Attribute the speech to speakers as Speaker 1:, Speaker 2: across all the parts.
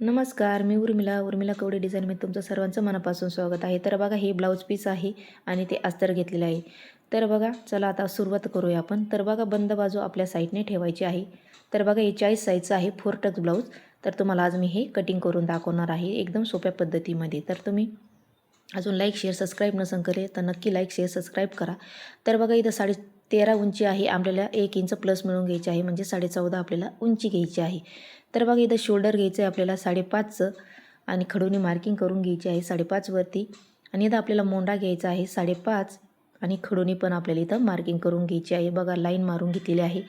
Speaker 1: नमस्कार मी उर्मिला. उर्मिला कवडे डिझाईनमध्ये तुमचं सर्वांचं मनापासून स्वागत आहे. तर बघा हे ब्लाऊज पीस आहे आणि ते अस्तर घेतलेलं आहे. तर बघा चला आता सुरुवात करूया आपण. तर बघा बंद बाजू आपल्या साईडने ठेवायची आहे. तर बघा हे चाळीस साईजचं आहे फोर टक्स ब्लाऊज. तर तुम्हाला आज मी हे कटिंग करून दाखवणार आहे एकदम सोप्या पद्धतीमध्ये. तर तुम्ही अजून लाईक शेअर सबस्क्राईब नसन करे तर नक्की लाईक शेअर सबस्क्राईब करा. तर बघा इथं साडे तेरा उंची आहे आपल्याला एक इंच प्लस मिळून घ्यायची आहे म्हणजे साडे चौदा आपल्याला उंची घ्यायची आहे. तर बघा इथं शोल्डर घ्यायचं आहे आपल्याला साडेपाचचं आणि खडूनी मार्किंग करून घ्यायची आहे साडेपाचवरती आणि इथं आपल्याला मोंडा घ्यायचा आहे साडेपाच आणि खडूनी पण आपल्याला इथं मार्किंग करून घ्यायची आहे. बघा लाईन मारून घेतलेली आहे.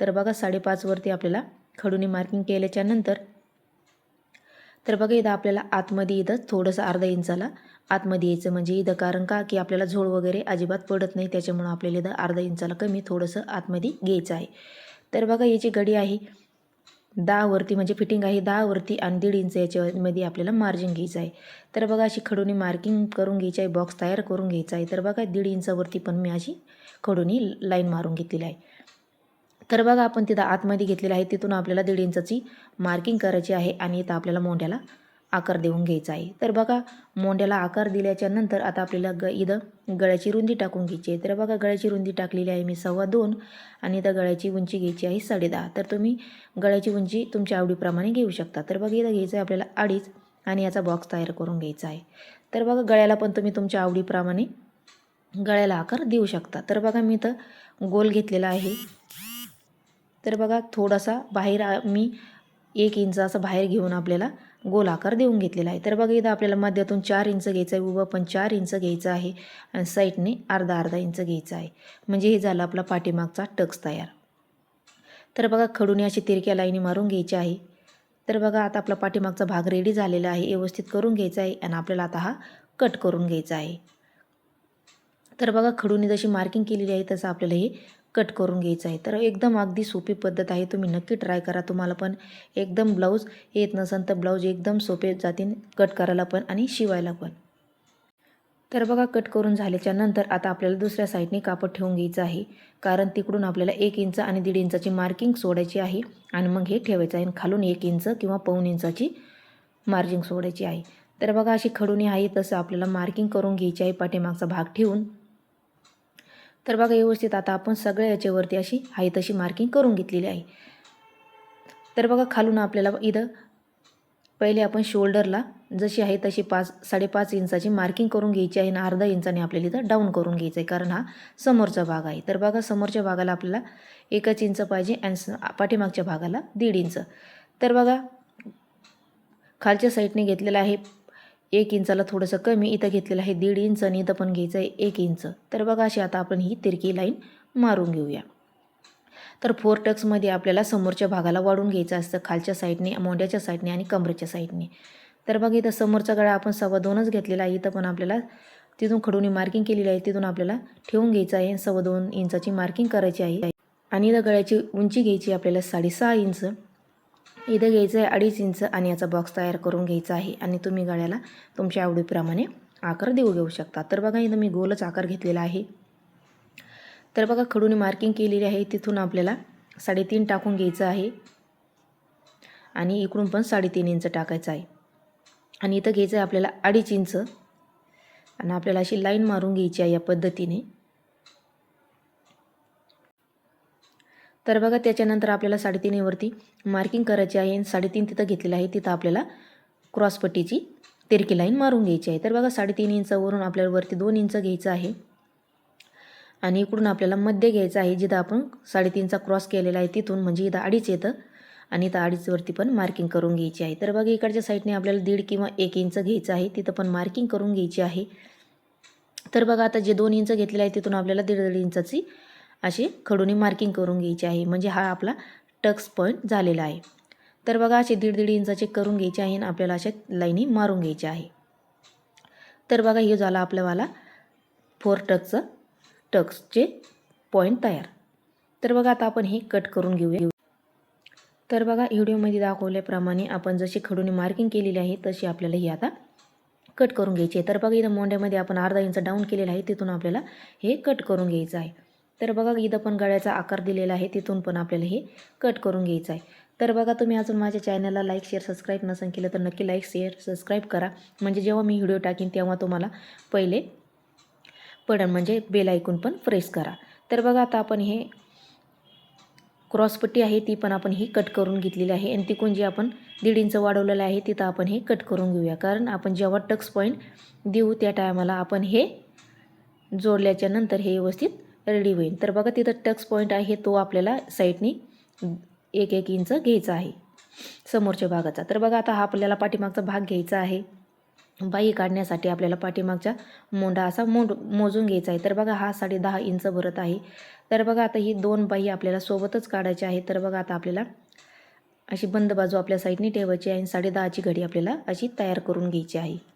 Speaker 1: तर बघा साडेपाचवरती आपल्याला खडूनी मार्किंग केल्याच्यानंतर तर बघा इथं आपल्याला आतमध्ये इथं थोडंसं अर्धा इंचाला आतमध्ये यायचं म्हणजे इथं कारण का? की आपल्याला झोळ वगैरे अजिबात पडत नाही त्याच्यामुळं आपल्याला इथं अर्धा इंचाला कमी थोडंसं आतमध्ये घ्यायचं आहे. तर बघा याची गडी आहे दहावरती म्हणजे फिटिंग आहे दहावरती आणि दीड इंच याच्यामध्ये आपल्याला मार्जिन घ्यायचं आहे. तर बघा अशी खडूनी मार्किंग करून घ्यायची आहे बॉक्स तयार करून घ्यायचा आहे. तर बघा दीड इंचावरती पण मी अशी खडूनी लाईन मारून घेतलेली आहे. तर बघा आपण तिथं आतमध्ये घेतलेलं आहे. तिथून आपल्याला दीड इंचाची मार्किंग करायची आहे आणि इथं आपल्याला मोंड्याला आकार देऊन घ्यायचा आहे. तर बघा मोंड्याला आकार दिल्याच्या नंतर आता आपल्याला ग इथं गळ्याची रुंदी टाकून घ्यायची आहे. तर बघा गळ्याची रुंदी टाकलेली आहे मी सव्वा दोन आणि इथं गळ्याची उंची घ्यायची आहे साडेदहा तर तुम्ही गळ्याची उंची तुमच्या आवडीप्रमाणे घेऊ शकता. तर बघा इथं घ्यायचं आहे आपल्याला अडीच आणि याचा बॉक्स तयार करून घ्यायचा आहे. तर बघा गळ्याला पण तुम्ही तुमच्या आवडीप्रमाणे गळ्याला आकार देऊ शकता. तर बघा मी इथं गोल घेतलेला आहे. तर बघा थोडासा बाहेर मी एक इंच असं बाहेर घेऊन आपल्याला गोल आकार देऊन घेतलेला आहे. तर बघा इथं आपल्याला मध्यातून चार इंच घ्यायचं आहे उभं पण चार इंच घ्यायचं आहे आणि साईडने अर्धा अर्धा इंच घ्यायचं आहे. म्हणजे हे झालं आपला पाठीमागचा टक्स तयार. तर बघा खडूने अशी तिरक्या लाईनी मारून घ्यायची आहे. तर बघा आता आपला पाठीमागचा भाग रेडी झालेला आहे व्यवस्थित करून घ्यायचा आहे आणि आपल्याला आता हा कट करून घ्यायचा आहे. तर बघा खडूने जशी मार्किंग केलेली आहे तसं आपल्याला हे कट करून घ्यायचं आहे. तर एकदम अगदी सोपी पद्धत आहे. तुम्ही नक्की ट्राय करा. तुम्हाला पण एकदम ब्लाऊज येत नसेल तर ब्लाऊज एकदम सोपे जातील कट करायला पण आणि शिवायला पण. तर बघा कट करून झाल्याच्यानंतर आता आपल्याला दुसऱ्या साईडने कापड ठेवून घ्यायचं आहे. कारण तिकडून आपल्याला एक इंच आणि दीड इंचाची मार्किंग सोडायची आहे. आणि मग हे ठेवायचं आहे. आणि खालून एक इंच किंवा पाऊन इंचाची मार्जिंग सोडायची आहे. तर बघा अशी खडूनी आहे तसं आपल्याला मार्किंग करून घ्यायची आहे. पाठीमागचा भाग ठेवून. तर बघा व्यवस्थित आता आपण सगळ्या याच्यावरती अशी आहे तशी मार्किंग करून घेतलेली आहे. तर बघा खालून आपल्याला इथं पहिले आपण शोल्डरला जशी आहे तशी पाच साडेपाच इंचाची मार्किंग करून घ्यायची आहे आणि अर्धा इंचाने आपल्याला इथं डाऊन करून घ्यायचं आहे कारण हा समोरचा भाग आहे. तर बघा समोरच्या भागाला आपल्याला एकच इंच पाहिजे आणि पाठीमागच्या भागाला दीड इंच. तर बघा खालच्या साईडने घेतलेला आहे एक इंचाला थोडंसं कमी इथं घेतलेलं आहे दीड इंच आणि इथं पण घ्यायचं आहे एक इंच. तर बघा अशी आता आपण ही तिरकी लाईन मारून घेऊया. तर फोर टक्समध्ये आपल्याला समोरच्या भागाला वाढून घ्यायचं असतं खालच्या साईडने मोंड्याच्या साईडने आणि कमरेच्या साईडने. तर बघा इथं समोरचा गळा आपण सव्वा दोनच घेतलेला आहे इथं पण आपल्याला तिथून खडूनी मार्किंग केलेली आहे तिथून आपल्याला ठेवून घ्यायचं आहे सव्वा दोन इंचाची मार्किंग करायची आहे. आणि इथं गळ्याची उंची घ्यायची आपल्याला साडेसहा इंच. इथं घ्यायचं आहे अडीच इंच आणि याचा बॉक्स तयार करून घ्यायचा आहे. आणि तुम्ही गळ्याला तुमच्या आवडीप्रमाणे आकार देऊ घेऊ शकता. तर बघा इथं मी गोलच आकार घेतलेला आहे. तर बघा खडूने मार्किंग केलेली आहे. तिथून आपल्याला साडेतीन टाकून घ्यायचं आहे. आणि इकडून पण साडेतीन इंच टाकायचं आहे. आणि इथं घ्यायचं आहे आपल्याला अडीच इंच. आणि आपल्याला अशी लाईन मारून घ्यायची आहे या पद्धतीने. तर बघा त्याच्यानंतर आपल्याला साडेतीनवरती मार्किंग करायची आहे आणि साडेतीन तिथं घेतलेलं आहे. तिथं आपल्याला क्रॉसपट्टीची तिरकी लाईन मारून घ्यायची आहे. तर बघा साडेतीन इंचावरून आपल्याला वरती दोन इंच घ्यायचं आहे. आणि इकडून आपल्याला मध्य घ्यायचं आहे जिथं आपण साडेतीनचा क्रॉस केलेला आहे. तिथून म्हणजे इथं अडीच येतं. आणि इथं अडीचवरती पण मार्किंग करून घ्यायची आहे. तर बघा इकडच्या साईडने आपल्याला दीड किंवा एक इंच घ्यायचं आहे. तिथं पण मार्किंग करून घ्यायची आहे. तर बघा आता जे दोन इंच घेतलेलं आहे तिथून आपल्याला दीड दीड इंचाची अशी खडूने मार्किंग करून घ्यायची आहे. म्हणजे हा आपला टक्स पॉईंट झालेला आहे. तर बघा असे दीड दीड इंचाचे करून घ्यायचे आहे आणि आपल्याला अशा लाईनी मारून घ्यायच्या आहे. तर बघा हे झालं आपल्यावाला फोर टक्सचं टक्सचे पॉईंट तयार. तर बघा आता आपण हे कट करून घेऊया. तर बघा व्हिडिओमध्ये दाखवल्याप्रमाणे आपण जशी खडूने मार्किंग केलेली आहे तशी आपल्याला ही आता कट करून घ्यायची आहे. तर बघा इथं मोंड्यामध्ये आपण अर्धा इंच डाऊन केलेला आहे. तिथून आपल्याला हे कट करून घ्यायचं आहे. तर बघा इथं पण गळ्याचा आकार दिलेला आहे. तिथून पण आपल्याला हे कट करून घ्यायचं आहे. तर बघा तुम्ही अजून माझ्या चॅनलला लाईक शेअर सबस्क्राईब नसेल केलं तर नक्की लाईक शेअर सबस्क्राईब करा. म्हणजे जेव्हा मी व्हिडिओ टाकीन तेव्हा तुम्हाला पहिले पडण म्हणजे बेल ऐकून पण प्रेस करा. तर बघा आता आपण हे क्रॉसपट्टी आहे ती पण आपण ही कट करून घेतलेली आहे. आणि तिकून जे आपण दीड इंच वाढवलेलं आहे तिथं आपण हे कट करून घेऊया. कारण आपण जेव्हा टक्स पॉईंट देऊ त्या टायमाला आपण हे जोडल्याच्या नंतर हे व्यवस्थित रेडी होईल. तर बघा तिथं टक्स पॉईंट आहे तो आपल्याला साईडनी एक एक इंच घ्यायचा आहे. समोरच्या भागाचा. तर बघा आता हा आपल्याला पाठीमागचा भाग घ्यायचा आहे. बाई काढण्यासाठी आपल्याला पाठीमागचा मोंडा असा मोंड मोजून घ्यायचा आहे. तर बघा हा साडे दहा इंच भरत आहे. तर बघा आता ही दोन बाई आपल्याला सोबतच काढायची आहे तर बघा आता आपल्याला अशी बंद बाजू आपल्या साईडने ठेवायची आहे आणि साडे दहाची घडी आपल्याला अशी तयार करून घ्यायची आहे.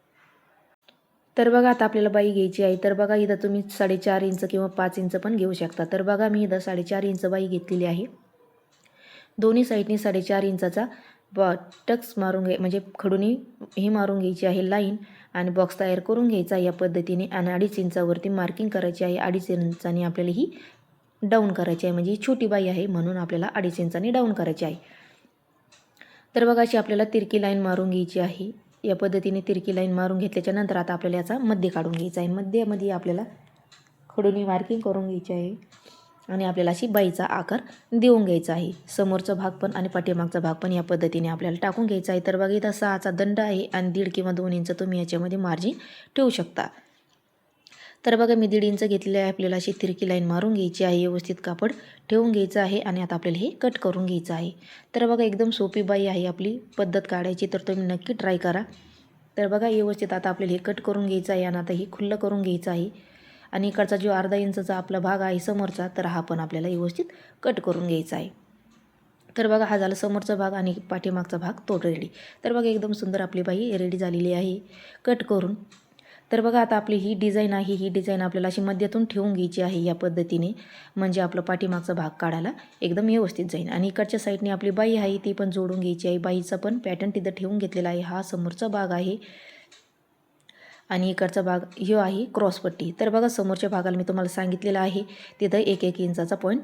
Speaker 1: तर बघा आता आपल्याला बाई घ्यायची आहे. तर बघा इथं तुम्ही साडेचार इंच किंवा पाच इंच पण घेऊ शकता. तर बघा मी इथं साडेचार इंच बाई घेतलेली आहे. दोन्ही साईडनी साडेचार इंचाचा ब टक्स मारून घे म्हणजे खडूनी ही मारून घ्यायची आहे लाईन आणि बॉक्स तयार करून घ्यायचा या पद्धतीने आणि अडीच इंचावरती मार्किंग करायची आहे. अडीच इंचाने आपल्याला ही डाऊन करायची आहे. म्हणजे ही छोटी बाई आहे म्हणून आपल्याला अडीच इंचाने डाऊन करायची आहे. तर बघा अशी आपल्याला तिरकी लाईन मारून घ्यायची आहे. या पद्धतीने तिरकी लाईन मारून घेतल्याच्या नंतर आता आपल्याला याचा मध्य काढून घ्यायचा आहे. मध्यमध्ये आपल्याला खडूनी मार्किंग करून घ्यायची आहे. आणि आपल्याला अशी बाईचा आकार देऊन घ्यायचा आहे. समोरचा भाग पण आणि पाठीमागचा भाग पण या पद्धतीने आपल्याला टाकून घ्यायचा आहे. तर बघा इथं सहाचा दंड आहे आणि दीड किंवा दोन इंच तुम्ही याच्यामध्ये मार्जिन ठेवू शकता. तर बघा मी दीड इंच घेतलेलं आहे. आपल्याला अशी तिरकी लाईन मारून घ्यायची आहे. व्यवस्थित कापड ठेवून घ्यायचं आहे आणि आता आपल्याला हे कट करून घ्यायचं आहे. तर बघा एकदम सोपी बाई आहे आपली पद्धत काढायची तर तुम्ही नक्की ट्राय करा. तर बघा व्यवस्थित आता आपल्याला हे कट करून घ्यायचं आहे आणि आता हे खुल्लं करून घ्यायचं आहे. आणि इकडचा जो अर्धा इंचचा आपला भाग आहे समोरचा तर हा पण आपल्याला व्यवस्थित कट करून घ्यायचा आहे. तर बघा हा झाला समोरचा भाग आणि पाठीमागचा भाग तो रेडी तर बघा एकदम सुंदर आपली बाई रेडी झालेली आहे. कट करून तर बघा आता आपली ही डिझाईन आहे ही डिझाईन आपल्याला अशी मध्यातून ठेवून घ्यायची आहे या पद्धतीने. म्हणजे आपलं पाठीमागचा भाग काढायला एकदम व्यवस्थित जाईल. आणि इकडच्या साईडने आपली बाई आहे ती पण जोडून घ्यायची आहे. बाईचा पण पॅटर्न तिथं ठेवून घेतलेला आहे. हा समोरचा भाग आहे. आणि इकडचा भाग ह्यो आहे क्रॉसपट्टी तर बघा समोरच्या भागाला मी तुम्हाला सांगितलेलं आहे तिथं एक एक इंचाचा पॉईंट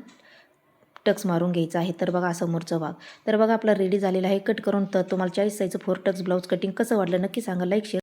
Speaker 1: टक्स मारून घ्यायचा आहे. तर बघा समोरचा भाग. तर बघा आपला रेडी झालेला आहे. कट करून तर तुम्हाला चाळीस साईजचं फोर टक्स ब्लाऊज कटिंग कसं वाटलं नक्की सांगा. Like share